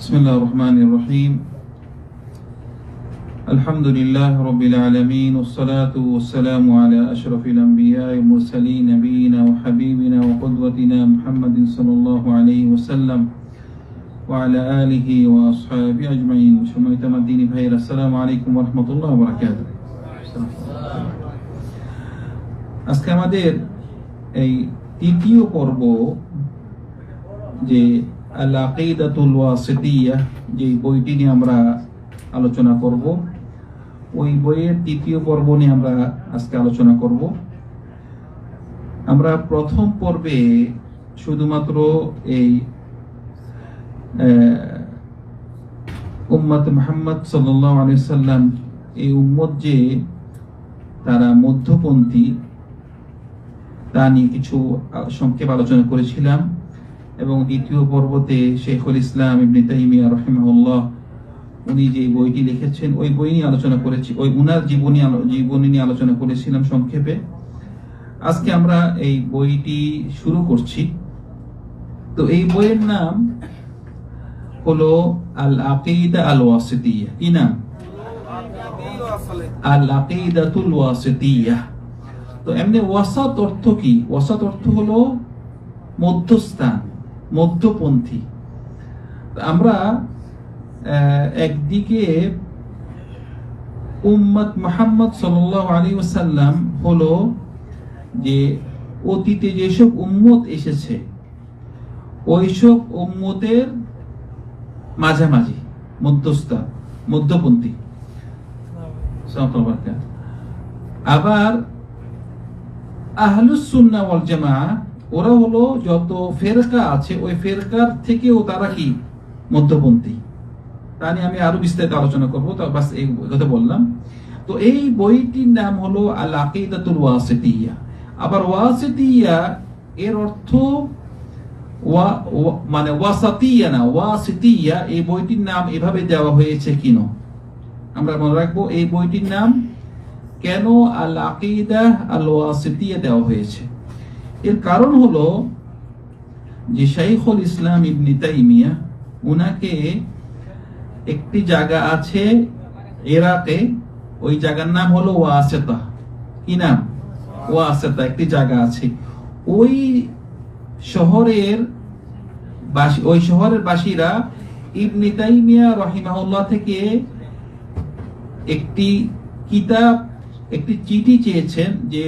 بسم الله الرحمن الرحيم الحمد لله رب العالمين والصلاة والسلام على أشرف الأنبياء والمرسلين نبينا وحبيبنا وقدوتنا محمد صلى الله عليه وسلم وعلى آله وأصحابه أجمعين شميت الدين بهير السلام عليكم ورحمة الله وبركاته আজকে আমাদের এই তৃতীয় পর্ব যে আল আকিদাতুল ওয়াসিতিয়া, যে বইটি নিয়ে আমরা আলোচনা করব, ওই বইয়ের তৃতীয় পর্ব নিয়ে আমরা আজকে আলোচনা করব। আমরা প্রথম পর্বে শুধুমাত্র এই উম্মত মোহাম্মদ সাল্লাহ আলি সাল্লাম এই উম্মত যে তারা মধ্যপন্থী, তা নিয়ে কিছু সংক্ষেপ আলোচনা করেছিলাম। এবং দ্বিতীয় পর্বতে শেখুল ইসলাম ইবনে তাইমিয়া রহিমাহুল্লাহ, উনি যে বইটি লিখেছেন, ওই বই নিয়ে আলোচনা করেছি, ওই উনার জীবনী জীবনী নিয়ে আলোচনা করেছিলাম সংক্ষেপে। আজকে আমরা এই বইটি শুরু করছি। তো এই বইয়ের নাম হলো আল আকিদা আল ওয়াসিতিয়া কি নাম? আল আকিদাতুল ওয়াসিতিয়া। তো এমনি ওয়াসাত অর্থ কি? ওয়াসাত অর্থ হলো মধ্যস্থান। মধ্যপন্থী। আমরা একদিকে উম্মত মোহাম্মদ সাল্লাল্লাহু আলাইহি ওয়াসাল্লাম হলো যে অতীতে যেসব উম্মত এসেছে, ওইসব উম্মতের মাঝামাঝি মধ্যস্থান মধ্যপন্থী। আবার আহলুস সুন্নাহ ওয়াল জামাআহ ওরা হলো যত ফেরকা আছে, ওই ফেরকার থেকেও তারা কি মধ্যপন্থী? তা নিয়ে আমি আরও বিস্তারিত আলোচনা করব, তো বাস এই কথা বললাম। তো এই বইটির নাম হলো আল আকিদাতুল ওয়াসিতিয়া। আবার ওয়াসিতিয়া এর অর্থ মানে ওয়াসাতিয়া না, ওয়াসিতিয়া, এই বইটির নাম এভাবে দেওয়া হয়েছে কিন? আমরা মনে রাখব এই বইটির নাম কেন আল আকিদা আল ওয়াসিতিয়া দেওয়া হয়েছে? এর কারণ হলো যে শাইখুল ইসলাম ইবনি তাইমিয়া উনাকে একটি জায়গা আছে ইরাকে ওই জায়গার নাম হলো ওয়াসেতা। কি নাম? ওয়াসেতা, একটি জায়গা আছে। ওই শহরের ওই শহরের বাসীরা ইবনি তাইমিয়া রহিমাহুল্লাহ থেকে একটি কিতাব, একটি চিঠি চেয়েছেন যে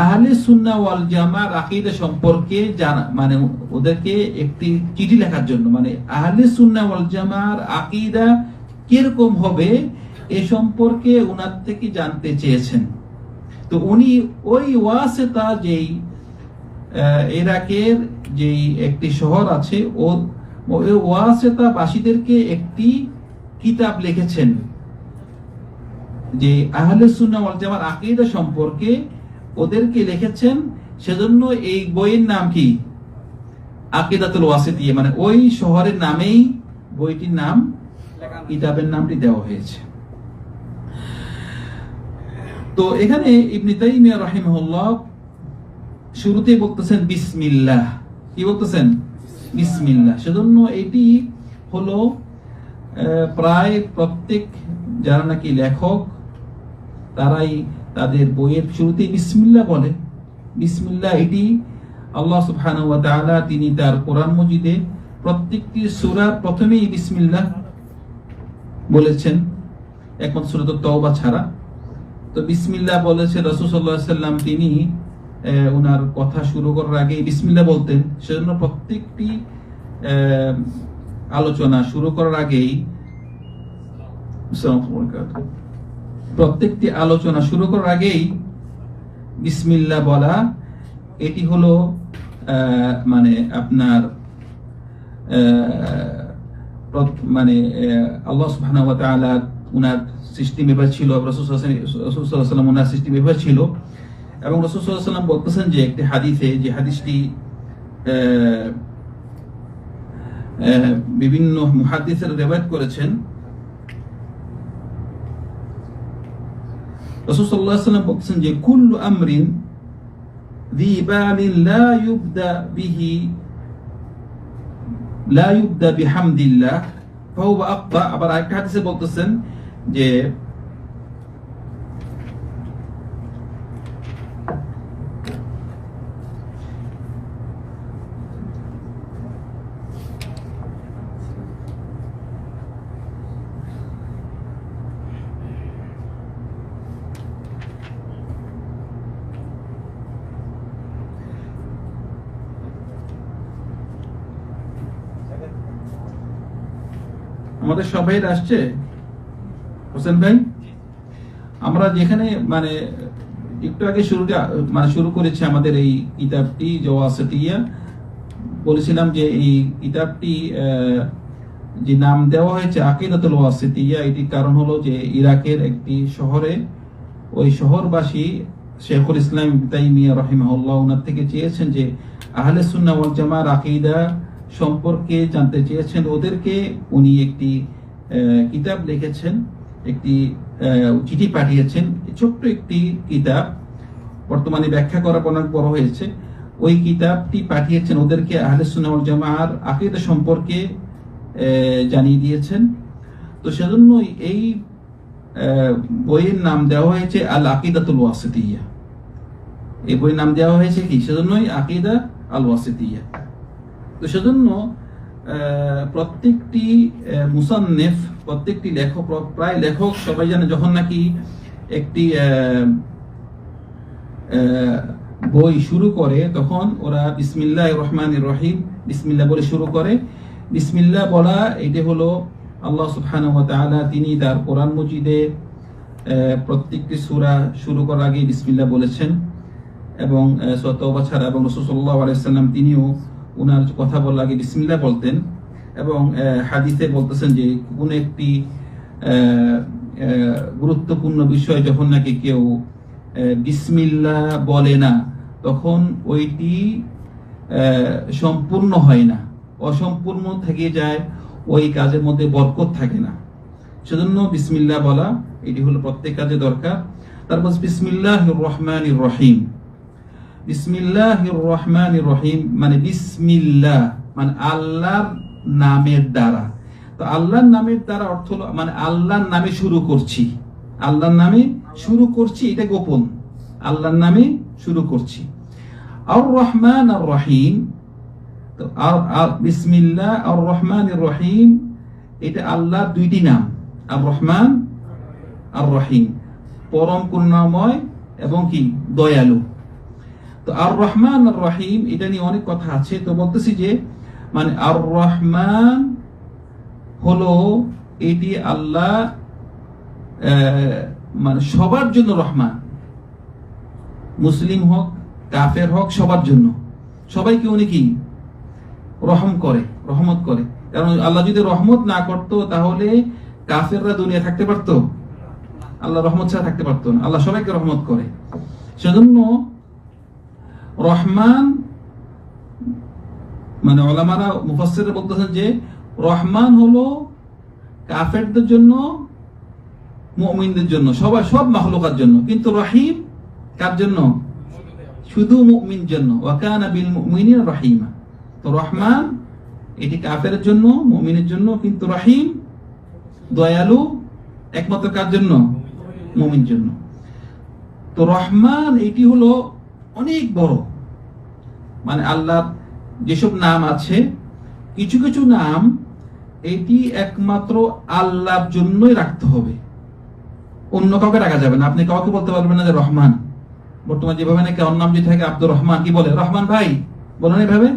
আহলে সুন্নাহ ওয়াল জামার আকীদা সম্পর্কে জানা মানে ওদেরকে একটি চিঠি লেখার জন্য মানে আহলে সুন্নাহ ওয়াল জামার আকীদা কীরকম হবে এ সম্পর্কে উনার থেকে জানতে চেয়েছেন। তো উনি ওই ওয়াসেতা যেই ইরাকের যেই একটি শহর আছে, ও ওয়াসেতা বাসীদেরকে একটি কিতাব লিখেছেন যে আহলে সুন্নাহ ওয়াল জামার আকীদা সম্পর্কে ওদেরকে লিখেছেন সেজন্য এই বইয়ের নাম কি? আকিদাতুল ওয়াসিতিয়া মানে ওই শহরের নামেই বইটির নাম, কিতাবের নামটি দেওয়া হয়েছে। তো এখানে ইবনে তাইমিয়া রাহিমাহুল্লাহ শুরুতেই বলতেছেন বিসমিল্লাহ। কি বলতেছেন? বিসমিল্লাহ। সেজন্য এটি হলো প্রায় প্রত্যেক যারা নাকি লেখক, তারাই তাদের বইয়ের শুরুতে বিসমিল্লাহ বলে। বিসমিল্লাহ এটি আল্লাহ তাআলা, তিনি তার কোরআন মজিদে প্রত্যেকটি সুরার প্রথমেই বিসমিল্লা বলেছেন। এখন সুরত তওবা ছাড়া। তো বিসমিল্লাহ বলেছে রাসূল আলাইহি সাল্লাম তিনি উনার কথা শুরু করার আগে বিসমিল্লাহ বলতেন। সেজন্য প্রত্যেকটি আলোচনা শুরু করার আগেই আসসালামু আলাইকুম ওয়া বারাকাতুহু। প্রত্যেকটি আলোচনা শুরু করার আগেই বিসমিল্লা বলা, এটি হলো মানে আপনার মানে আল্লাহ সুবহানাহু উনার সৃষ্টি ব্যাপার ছিল ওয়াসাল্লাম উনার সৃষ্টি ব্যাপার ছিল, এবং ওয়াসাল্লাম বলতেছেন যে একটি হাদিসে, যে হাদিসটি বিভিন্ন মুহাদ্দিসের রেওয়ায়াত করেছেন رسول الله صلى الله عليه وسلم بوكسن جي كل أمر ذي بال لا يبدأ به لا يبدأ بحمد الله فهو أقطع عبر حديث بوكسن جي আমাদের সবাই আসছে? হোসেন ভাই? আমরা যেখানে মানে একটু আগে শুরুটা মানে শুরু করেছি আমাদের এই কিতাবটি জওয়াসিয়া বলেছিলাম যে এই কিতাবটি যে নাম দেওয়া হয়েছে আকিদাতুল ওয়াসিতিয়া এটির কারণ হলো যে ইরাকের একটি শহরে ওই শহরবাসী শেখুল ইসলাম ইবনে তাইমিয়া রহিমাহুল্লাহ ওনার থেকে চেয়েছেন যে আহলে সুন্নাহ ওয়াল জামার আকিদা সম্পর্কে জানতে চেয়েছেন ওদেরকে। উনি একটি কিতাব লিখেছেন, একটি চিঠি পাঠিয়েছেন, ছোট্ট একটি কিতাব। বর্তমানে ব্যাখ্যা করা অনেক বড় হয়েছে। ওই কিতাবটি পাঠিয়েছেন ওদেরকে আহলে ওয়াল জামার আকিদা সম্পর্কে জানিয়ে দিয়েছেন। তো সেজন্য এই বইয়ের নাম দেওয়া হয়েছে আল আকিদাতুল ওয়াসিতিয়া। এই বইয়ের নাম দেওয়া হয়েছে কি? সেজন্যই আকিদা আল ওয়াসিতিয়া। তো সেজন্য প্রত্যেকটি মুসান্নেফ, প্রত্যেকটি লেখক প্রায় লেখক সবাই জানে যখন নাকি একটি বই শুরু করে, তখন ওরা বিসমিল্লাহ রহমান রহিম বিসমিল্লা বলে শুরু করে। বিসমিল্লা বলা, এটা হলো আল্লাহ ওয়া তিনি তার কোরআন মজিদে প্রত্যেকটি সূরা শুরু করার আগে বিসমিল্লা বলেছেন। এবং তওবা ছাড়া এবং রাসূল সাল্লাল্লাহু আলাইহি সাল্লাম তিনিও উনার কথা বলার আগে বিসমিল্লাহ বলতেন এবং হাদিসে বলতেছেন যে কোন একটি গুরুত্বপূর্ণ বিষয় যখন নাকি কেউ আহ, বিসমিল্লাহ বলে না তখন ওইটি সম্পূর্ণ হয় না অসম্পূর্ণ থেকে যায় ওই কাজের মধ্যে বরকত থাকে না। সেজন্য বিসমিল্লাহ বলা এটি হলো প্রত্যেক কাজে দরকার। তারপর বিসমিল্লাহ রহমান রহিম। বিসমিল্লাহ রহমান রহিম মানে বিসমিল্লাহ মানে আল্লাহর নামের দ্বারা। তো আল্লাহর নামের দ্বারা অর্থ মানে আল্লাহর নামে শুরু করছি। আল্লাহর নামে শুরু করছি, এটা গোপন। আল্লাহর নামে শুরু করছি। আর রহমান আর রহিম, তো আর আর বিসমিল্লাহ আর রহমান রহিম, এটা আল্লাহর দুইটি নাম। আর রহমান আর রহিম পরম করুণাময় এবং কি? দয়ালু। তো আর রহমান আর রহিম এটা নিয়ে অনেক কথা আছে। তো বলতেছি যে মানে আর রহমান হলো এটি আল্লাহ মানে সবার জন্য রহমান। মুসলিম হোক, কাফের হোক, সবার জন্য। সবাইকে উনি কি? রহম করে, রহমত করে। কারণ আল্লাহ যদি রহমত না করতো, তাহলে কাফেররা দুনিয়া থাকতে পারতো? আল্লাহ রহমত ছাড়া থাকতে পারতো না। আল্লাহ সবাইকে রহমত করে। সেজন্য রহমান মানে ওলামারা মুফাসসির বলতেছেন যে রহমান হলো কাফেরদের জন্য, মুমিনদের জন্য, সবাই, সব মাহলুকার জন্য। কিন্তু রহিম কার জন্য? শুধু মুমিন জন্য। ওয়াকানা বিল মুমিনিন রহিমা। তো রহমান, এটি কাফের জন্য, মুমিনের জন্য, কিন্তু রহিম দয়ালু একমাত্র কার জন্য? মুমিন জন্য। তো রহমান, এটি হলো অনেক বড় মানে আল্লাহর যেসব নাম আছে, কিছু কিছু নাম এটি একমাত্র আল্লাহর জন্যই রাখতে হবে। অন্য কাউকে রাখা যাবে না। আপনি কাউকে বলতে পারবেন না যে রহমান। বর্তমানে যেভাবে নাকি অন্য নাম যদি থাকে আব্দুর রহমান, কি বলে? রহমান ভাই, বলেন এভাবে।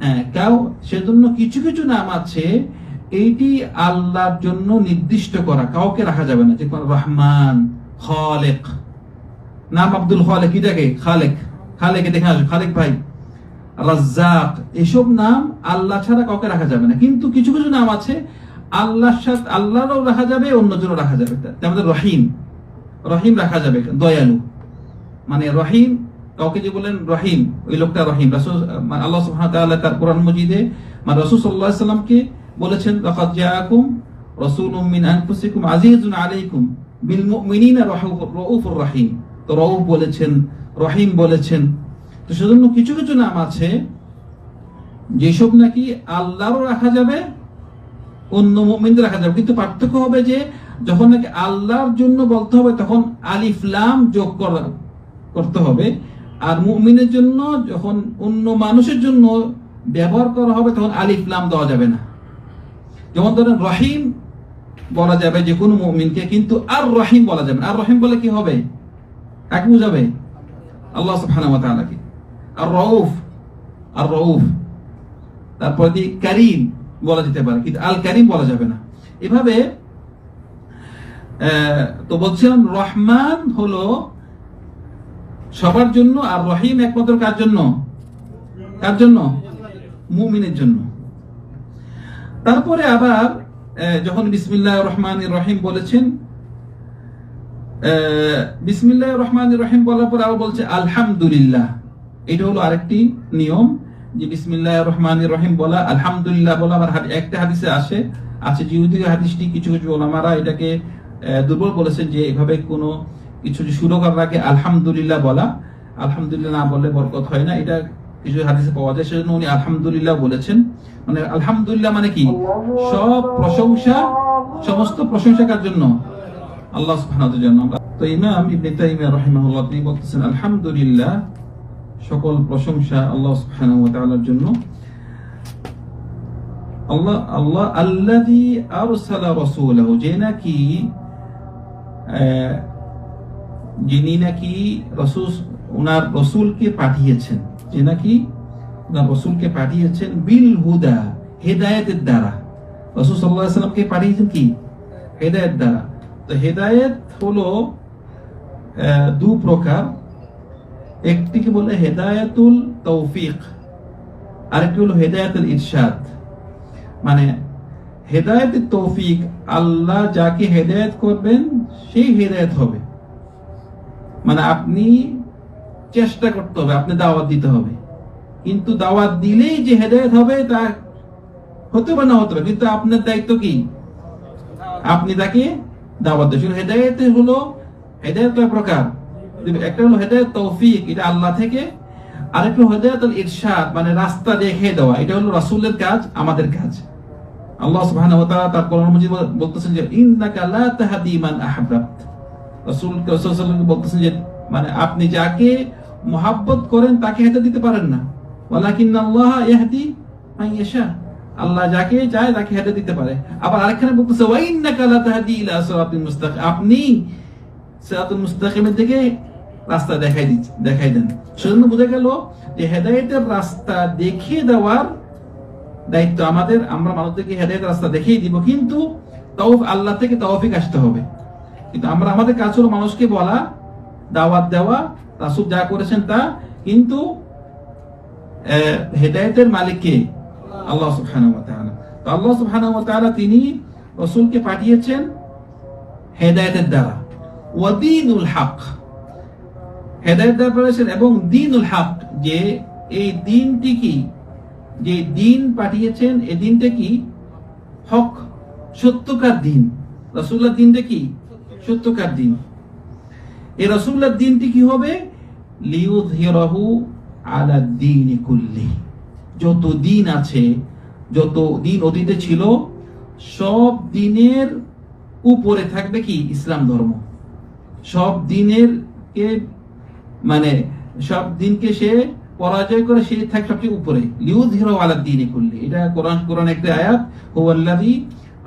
হ্যাঁ কেউ, সেজন্য কিছু কিছু নাম আছে এইটি আল্লাহর জন্য নির্দিষ্ট করা। কাউকে রাখা যাবে না। যে রহমান, খালেক। নাম আব্দুল খালেক, কি দেখে খালেক। খালেকে দেখে আসবে খালেক ভাই, রাজ্জাক, এসব নাম আল্লাহ ছাড়া কাউকে রাখা যাবে না। কিন্তু কিছু কিছু নাম আছে, আল্লাহর সাথে, আল্লাহরও রাখা যাবে, অন্যজনও রাখা যাবে। রহিম রহিম রাখা যাবে, দয়ালু। মানে রহিম, কাউকে যে বলেন রহিম, ওই লোকটা রহিম। রাসূল মানে আল্লাহ তাআলা তার কোরআন মজিদে মানে রাসূল সাল্লাল্লাহু সাল্লামকে বলেছেন, লাকাদ জাআকুম রাসূলুম মিন আনফুসিকুম আজিজুন আলাইকুম বিল মুমিনিনা রাউফুর রহিম। তো রউফ বলেছেন রহিম বলেছেন। তো সেজন্য কিছু কিছু নাম আছে, যেসব নাকি আল্লাহরও রাখা যাবে, অন্য মুমিনদের রাখা যাবে। কিন্তু পার্থক্য হবে যে, যখন নাকি আল্লাহর জন্য বলতে হবে, তখন আলিফলাম যোগ করা, করতে হবে। আর মুমিনের জন্য যখন অন্য মানুষের জন্য ব্যবহার করা হবে, তখন আলিফলাম দেওয়া যাবে না। যেমন ধরেন রহিম বলা যাবে যে, কোনো মুমিনকে, কিন্তু আর রহিম বলা যাবে আর রহিম বলে কি হবে? কাকে বুঝাবে? আল্লাহ তাআলাকে আর রউফ আর রউফ তারপর দিয়ে করিম বলা যেতে পারে, কিন্তু আল করিম বলা যাবে না। এভাবে তো বলছিলাম রহমান হলো সবার জন্য আর রহিম একমাত্র কার জন্য? কার জন্য? মুমিনের জন্য। তারপরে আবার যখন বিসমিল্লাহ রহমান রহিম বলেছেন বিসমিল্লাহ রহমান রহিম বলার পর আবার বলছে আলহামদুলিল্লাহ। এটা হলো আরেকটি নিয়ম যে বিসমিল্লাহ রহমান রহিম বলা আলহামদুলিল্লাহ বলা আবার একটা হাদিসে আসে আছে জিহুদি হাদিসটি কিছু কিছু ওলামারা এটাকে দুর্বল বলেছেন যে এভাবে কোনো কিছু যে শুরু করার আগে আলহামদুলিল্লাহ বলা আলহামদুলিল্লাহ না বললে বরকত হয় না এটা কিছু হাদিসে পাওয়া যায় সেজন্য উনি আলহামদুলিল্লাহ বলেছেন। মানে আলহামদুলিল্লাহ মানে কি? সব প্রশংসা সমস্ত প্রশংসাকার জন্য? আল্লাহ সুবহানাহু জন্য তো ইমাম ইবনে তাইমিয়া রাহিমাহুল্লাহ তিনি বলতেছেন, আলহামদুলিল্লাহ, সকল প্রশংসা আল্লাহ সুবহানাহু ওয়া তাআলার জন্য। আল্লাহ আল্লাহ আল্লাযী আরসালা রাসূলাহু, যে নাকি যিনি নাকি রসুল ওনার রসুলকে পাঠিয়েছেন, যে নাকি ওনার রসুলকে পাঠিয়েছেন বিল হুদা, হেদায়েতের দ্বারা। রসুল সাল্লাহ সাল্লামকে পাঠিয়েছেন কি? হেদায়েত দ্বারা। তো হেদায়েত হলো দু প্রকার। একটিকে বলে হেদায়েতুল তৌফিক, আরেকটি হলো হেদায়েতুল ইরশাদ। মানে হেদায়েতের তৌফিক, আল্লাহ যাকে হেদায়েত করবেন, সেই হেদায়েত হবে। মানে আপনি চেষ্টা করতে হবে, আপনি দাওয়াত দিতে হবে। কিন্তু দাওয়াত দিলেই যে হেদায়েত হবে, তা হতে পারে না, হতে পারে। কিন্তু আপনার দায়িত্ব কি? আপনি তাকে দাওয়াত দেন শুধু হেদায়েত হলো, হেদায়েত কয় প্রকার? একটা হলো হেদায়েত, তৌফিক, এটা আল্লাহ থেকে। আরেকটা হেদায়েতুল ইরশাদ মানে রাস্তা দেখে দেওয়া। এটা হলো রাসূলের কাজ, আমাদের কাজ। আল্লাহ সুবহানাহু ওয়া তাআলা তার কোরআন মাজিদ বলতেছেন যে, ইন্নাকা লা তাহদি মান আহবাবত রাসূল সাল্লাল্লাহু বলতেছেন যে মানে আপনি যাকে মোহাব্বত করেন, তাকে হেদায়েত দিতে পারেন না। ওয়ালাকিন আল্লাহ ইয়াহদি মান ইয়াশা। আল্লাহ যাকে চায় তাকে হেদায়েত দিতে পারে। আবার আরেকখানে বলতেছে আপনি রাস্তা দেখাই দিচ্ছেন দেখাই দেন। সেজন্য গেল যে রাস্তা দেখিয়ে দেওয়ার দায়িত্ব আমাদের। আমরা রাস্তা দেখিয়ে দিব, কিন্তু তাও আল্লাহ থেকে তৌফিক আসতে হবে। কিন্তু আমরা আমাদের কাজ হলো মানুষকে বলা, দাওয়াত দেওয়া, রাসূল যা করেছেন তা। কিন্তু হেদায়েতের মালিক কে আল্লাহ আল্লাহ সুবহানাহু তিনি রাসূলকে পাঠিয়েছেন হেদায়েতের দ্বারা। হক। দ্বারা পাঠিয়েছেন এবং হক যে এই দিনটি কি? যে দিন পাঠিয়েছেন এই দিনটা কি? হক, সত্যকার দিন। রাসূলুল্লাহ দিনটা কি? সত্যকার দিন। এই রাসূলুল্লাহ দিনটি কি হবে? লিউযহিরাহু আলা দ্বীনি কুল্লি। যত দিন আছে, যত দিন অতীতে ছিল, সব দিনের উপরে থাকবে কি? ইসলাম ধর্ম। সব দিনের কে মানে সব দিনকে সে পরাজয় করে সে থাকে সবচেয়ে উপরে। লিউযহিরাহু আলা দ্বীনি কুল্লি। এটা কোরআন কোরআন একটি আয়াত। হুয়াল্লাযী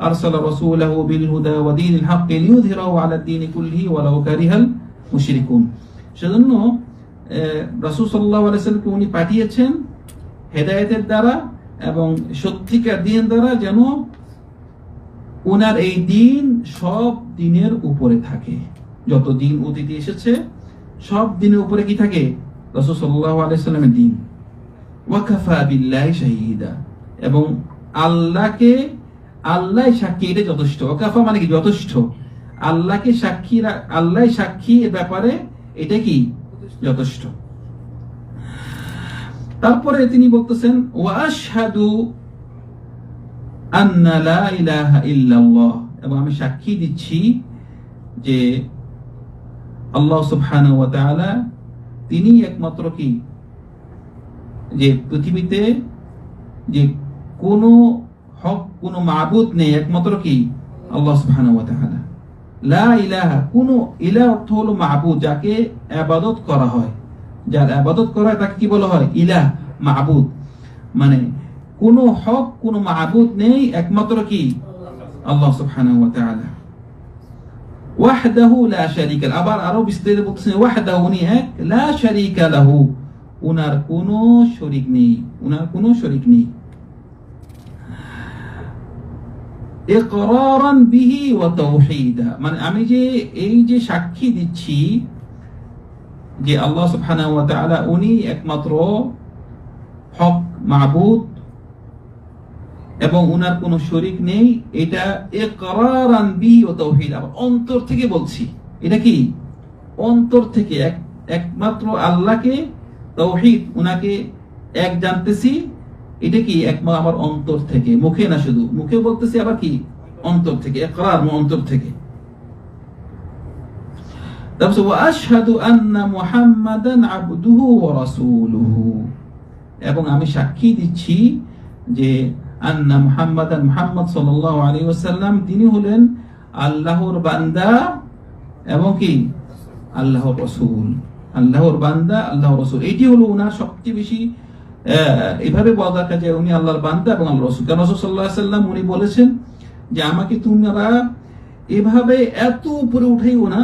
আরসালা রাসূলাহু বিল হুদা ওয়া দীনিল হক লিউযহিরাহু আলা দ্বীনি কুল্লিহি ওয়ালাউ কারিহাল মুশরিকুন। সেজন্য রাসূল সাল্লাল্লাহু আলাইহি সাল্লামকে উনি পাঠিয়েছেন হেদায়েতের দ্বারা এবং সত্যিকার দিন দ্বারা যেন ওনার এই দিন সব দিনের উপরে থাকে। যত দিন অতীতে এসেছে, সব দিনের উপরে কি থাকে? রাসূল দিন। ওয়াকাফা বিল্লাহি শাহিদা। এবং আল্লাহকে আল্লাহ সাক্ষী এটা যথেষ্ট। ওয়াকাফা মানে কি? যথেষ্ট। আল্লাহকে সাক্ষী আল্লাহ সাক্ষী এর ব্যাপারে এটা কি? যথেষ্ট। তারপরে তিনি বলতেছেন ওয়াশহাদু আন্না লা ইলাহা ইল্লাল্লাহ। এবং আমি সাক্ষী দিচ্ছি যে আল্লাহ সুবহানাহু ওয়া তাআলা তিনি একমাত্র কি? যে পৃথিবীতে যে কোনো হক, কোনো মাবুদ নেই, একমাত্র কি? আল্লাহ সুবহানাহু ওয়া তাআলা। লা ইলাহা, কোনো ইলাহ অর্থ হলো মাবুদ, যাকে ইবাদত করা হয়। যার ইবাদত করা হয়, তাকে কি বলা হয়? ইলাহ, মাবুদ। মানে কোনো হক, কোনো মাবুদ নেই, একমাত্র কি? আল্লাহ সুবহানাহু আবার আরও বিস্তারিত বলতেছেন উনি এক উনার কোনো শরীক নেই, উনার কোনো শরীক নেই। ইকরারান বিহি ওয়া তাওহীদা। মানে আমি যে, এই যে সাক্ষী দিচ্ছি যে আল্লাহ তাআলা উনি একমাত্র হক, মাবুদ এবং উনার কোনো শরিক নেই। এটা ইকরারান বিহি অন্তর থেকে বলছি, এটা কি? অন্তর থেকে এক, একমাত্র আল্লাহকে তাওহীদ উনাকে এক জানতেছি, এটা কি? একমাত্র আমার অন্তর থেকে, মুখে না শুধু, মুখে বলতেছি আবার কি? অন্তর থেকে, ইকরার মানে অন্তর থেকে। তারপর ওয়া আন্না মুহাম্মাদান আবদুহু ওয়া রাসূলুহু এবং আমি সাক্ষী দিচ্ছি যে আন্না মুহাম্মাদান মুহাম্মদ সাল্লাল্লাহু আলাইহি ওয়াসাল্লাম তিনি হলেন আল্লাহর বান্দা এবং কি আল্লাহর রাসূল আল্লাহর বান্দা আল্লাহর রাসূল এটি হলো ওনার সবচেয়ে বেশি এভাবে বলা দরকার যে উনি আল্লাহর বান্দা এবং আল্লাহ রসুল কারণ রসুল সাল্লাহ সাল্লাম উনি বলেছেন যে আমাকে তোমরা এভাবে এত উপরে উঠেইও না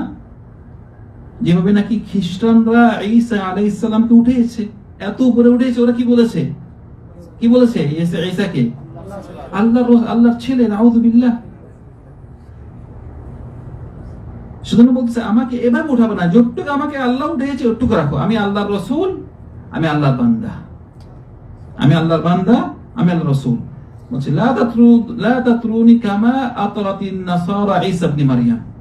যেভাবে নাকি খ্রিস্টানরা ঈসা আলাইহিস সালামকে উঠেছে, এত উপরে উঠেছে, ওরা কি বলেছে? কি বলেছে? ঈসাকে? আল্লাহর রস- আল্লাহর ছেলে নাউযুবিল্লাহ সুতরাং বলতেছে, আমাকে এভাবে উঠাবে না যতটুকু আমাকে আল্লাহ উঠেছে ওটুকু রাখো। আমি আল্লাহর রসুল, আমি আল্লাহর বান্দা। আমি আল্লাহর বান্দা, আমি আল্লাহর রসুল। বলছে, লা তাতরু লা তাতরুনি কামা আতরাতিন নাসারা ঈসা ইবনে মারইয়াম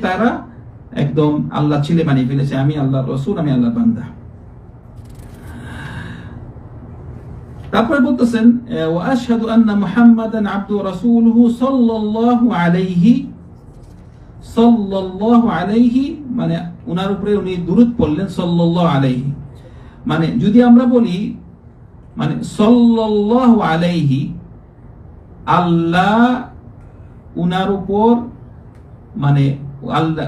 তারা একদম আল্লাহ বানিয়ে ফেলেছে, আমি আল্লাহর রসুল, আমি আল্লাহর বান্দা। তারপরে বলতেছেন মানে উনার উপরে উনি দুরূদ পড়লেন, সাল্লাল্লাহু আলাইহি। মানে যদি আমরা বলি মানে সাল্লাল্লাহু আলাইহি, আল্লাহ উনার উপর মানে আল্লাহ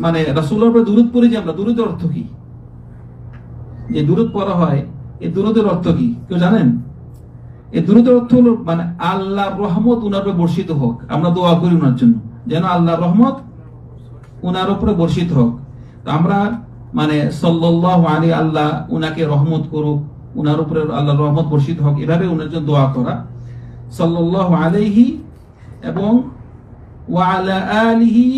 মানে পড়ি যে আমরা অর্থ কি? যে পড়া হয় এই দুরূদের অর্থ কি? কেউ জানেন? এই দুরূদের অর্থ হলো মানে আল্লাহর রহমত উনার উপরে বর্ষিত হোক। আমরা দোয়া করি উনার জন্য, যেন আল্লাহর রহমত উনার উপরে বর্ষিত হোক। আমরা মানে সাল্লাল্লাহু আলাইহি আল্লাহ উনাকে রহমত করুক উনার উপরে আল্লাহর রহমত বর্ষিত হোক, এভাবে উনার জন্য দোয়া করা। সাল্লাল্লাহু আলাইহি এবং ওয়ালা আলিহি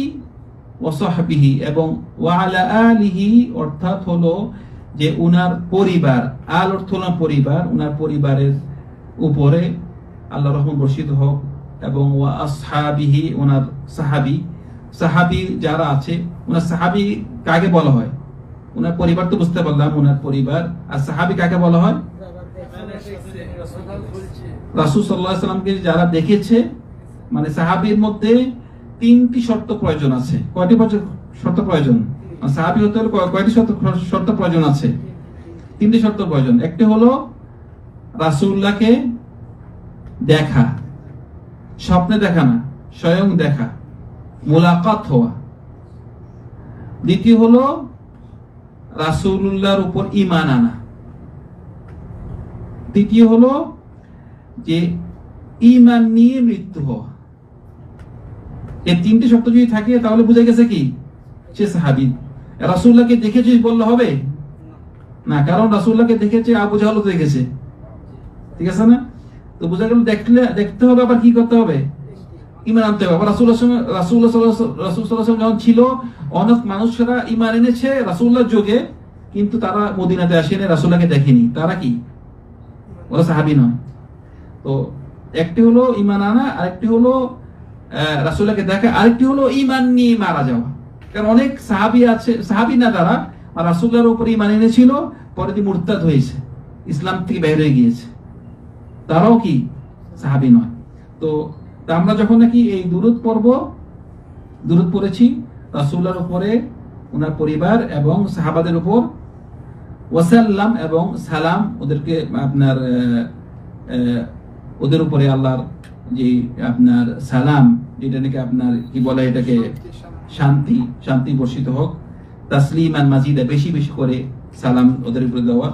ওয়াসাহবিহি এবং ওয়ালা আলিহি অর্থাৎ হলো যে উনার পরিবার, আল অর্থ পরিবার, উনার পরিবারের উপরে আল্লাহ রহমান বর্ষিত হোক এবং ওয়া আসহাবিহি ওনার সাহাবি। সাহাবি যারা আছে ওনার সাহাবি কাকে বলা হয়? ওনার পরিবার তো বুঝতে পারলাম, ওনার পরিবার। আর সাহাবি কাকে বলা হয়? রাসূল যারা দেখেছে মানে সাহাবীর মধ্যে তিনটি শর্ত প্রয়োজন আছে। কয়টি শর্ত প্রয়োজন। সাহাবী হতে হলে কয়- কয়টি শর্ত শর্ত প্রয়োজন আছে? তিনটি শর্ত প্রয়োজন। একটি হলো রাসূলুল্লাহকে দেখা। স্বপ্নে দেখা না, স্বয়ং দেখা। মোলাকাত হওয়া। দ্বিতীয় হলো রাসূলুল্লাহর উপর ঈমান আনা। তৃতীয় হলো যে ঈমান নিয়ে মৃত্যু হওয়া। এই তিনটি শর্ত যদি থাকে, তাহলে বুঝে গেছে কি? সে সাহাবি। রাসূলুল্লাহকে দেখেছিস বললে হবে? না, কারণ রাসূলুল্লাহকে দেখেছে, আবু জাহলও দেখেছে। ঠিক আছে না? তো বোঝা গেল, দেখলে, দেখতে হবে আবার কি করতে হবে? ইমান আনতে হবে। সাল্লাল্লাহু- রাসূল যখন ছিল অনেক মানুষেরা ইমান এনেছে রাসূলুল্লাহর যুগে কিন্তু তারা মদিনাতে আসেনি রাসূলুল্লাহকে দেখেনি। তারা কি? ওরা সাহাবী নয়। তো একটি হলো ইমান আনা আরেকটি হলো আহ, রাসূলুল্লাহকে দেখা আরেকটি হলো ইমান নিয়ে মারা যাওয়া। কারণ অনেক সাহাবি আছে সাহাবী না তারা আর রাসূলুল্লাহর উপর ইমান এনেছিল পরে দিয়ে মুরতাদ হয়েছে ইসলাম থেকে বের হয়ে গিয়েছে। তারাও কি? সাহাবী নয়। তা আমরা যখন নাকি এই দূরত পর্ব দূরত পড়েছি রাসূলুল্লাহর উপরে, ওনার পরিবার এবং সাহাবাদের উপর, ওয়াসাল্লাম এবং সালাম ওদেরকে আপনার ওদের উপরে আল্লাহর যে আপনার সালাম, যেটা নাকি আপনার কি বলে এটাকে, শান্তি শান্তি বর্ষিত হোক তাসলিম আর মাজিদা, বেশি বেশি করে সালাম ওদের উপরে দেওয়া।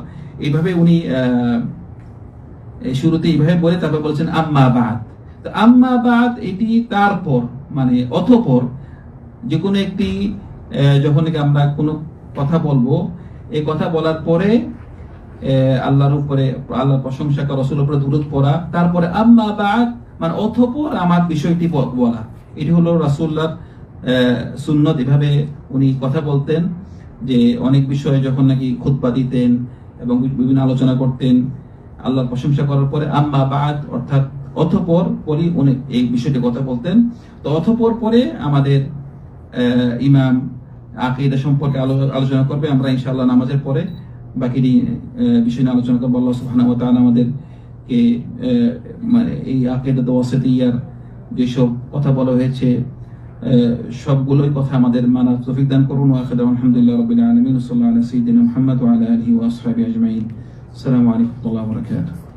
এইভাবে উনি শুরুতে এইভাবে বলে তারপর বলছেন, আম্মা বাদ। আম্মা বাদ এটি তারপর মানে অতঃপর যে কোনো একটি যখন আমরা কোনো কথা বলব এই কথা বলার পরে আল্লাহর উপরে আল্লাহর প্রশংসা করা রসুলের উপরে দূরত পড়া তারপরে আম্মা বাদ মানে অথপর আমার বিষয়টি বলা। এটি হলো রাসূলুল্লাহর আহ, সুন্নত। এভাবে উনি কথা বলতেন যে অনেক বিষয়ে যখন নাকি খুতবা দিতেন এবং বিভিন্ন আলোচনা করতেন আল্লাহর প্রশংসা করার পরে আম্মা বাদ অর্থাৎ অথপর পরই উনি এই বিষয়টি কথা বলতেন। তো অথপর পরে আমাদের ইমাম আকিদা সম্পর্কে আলোচনা করবে। আমরা ইনশাআল্লাহ নামাজের পরে বাকি বিষয় নিয়ে আলোচনা করব। আল্লাহ সুবহানাহু ওয়া তাআলা আমাদেরকে মানে এই আকিদা ওয়াসিতিয়ার যেসব কথা বলা হয়েছে সবগুলোই কথা আমাদের মানার তৌফিক দান করুন। ওয়া আখিরু আলহামদুলিল্লাহ রাব্বিল আলামিন। সাল্লাল্লাহু আলা সাইয়্যিদিনা মুহাম্মদ আলিহি ওয়া আসহাবিহি আজমাইন। আসসালামু আলাইকুম বারাকাতুহু।